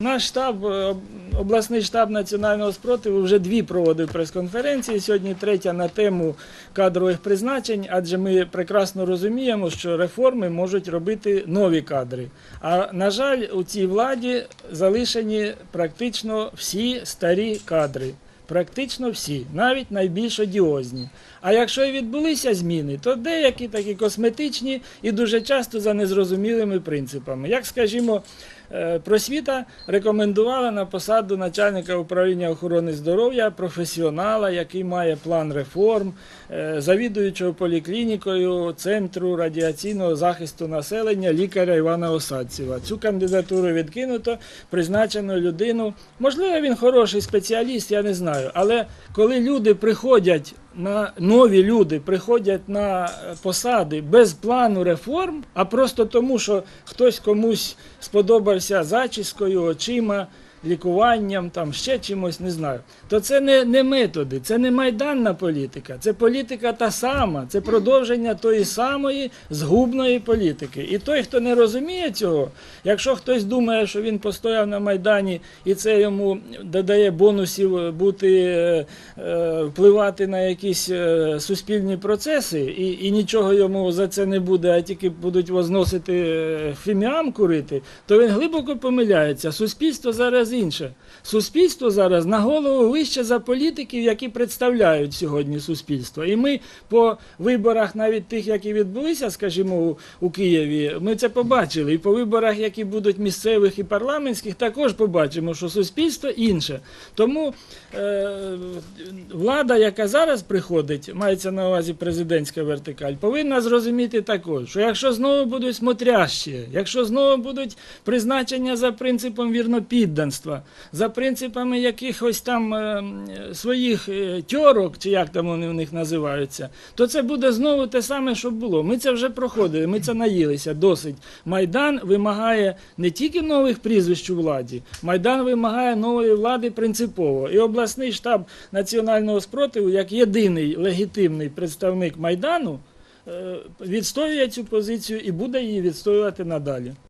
Наш штаб, е, обласний штаб національного спротиву вже дві проводив прес-конференції. Сьогодні третя на тему кадрових призначень, адже ми прекрасно розуміємо, що реформи можуть робити нові кадри. А на жаль, у цій владі залишені практично всі старі кадри. Практично всі, навіть найбільш одіозні. А якщо і відбулися зміни, то деякі такі косметичні і дуже часто за незрозумілими принципами. Як, скажімо, е, просвіта рекомендувала на посаду начальника управління охорони здоров'я професіонала, який має план реформ, е, завідуючого поліклінікою Центру радіаційного захисту населення лікаря Івана Осадцева. Цю кандидатуру відкинуто, призначено людину. Можливо, він хороший спеціаліст, я не знаю. Але коли люди приходять на нові люди приходять на е, посади без плану реформ, а просто тому, що хтось комусь сподобався зачіскою, очима, лікуванням, там ще чимось, не знаю. То це не, не методи, це не майданна політика, це політика та сама, це продовження тої самої згубної політики. І той, хто не розуміє цього, якщо хтось думає, що він постояв на майдані і це йому додає бонусів бути е, е, впливати на якісь е, суспільні процеси, і, і нічого йому за це не буде, а тільки будуть возносити фіміам курити, то він глибоко помиляється. Суспільство зараз інше. Суспільство зараз на голову вище за політиків, які представляють сьогодні суспільство. І ми по виборах, навіть тих, які відбулися, скажімо, у, Києві, ми це побачили. І по виборах, які будуть місцевих і парламентських, також побачимо, що суспільство інше. Тому е, влада, яка зараз приходить, мається на увазі президентська вертикаль, повинна зрозуміти також, що якщо знову будуть смотрящі, якщо знову будуть призначення за принципом вірнопідданства, за принципами якихось там е, своїх е, тьорок, чи як там вони в них називаються, то це буде знову те саме, що було. Ми це вже проходили, ми це наїлися досить. Майдан вимагає не тільки нових прізвищ у владі, Майдан вимагає нової влади принципово. І обласний штаб національного спротиву, як єдиний легітимний представник Майдану, е, відстоює цю позицію і буде її відстоювати надалі.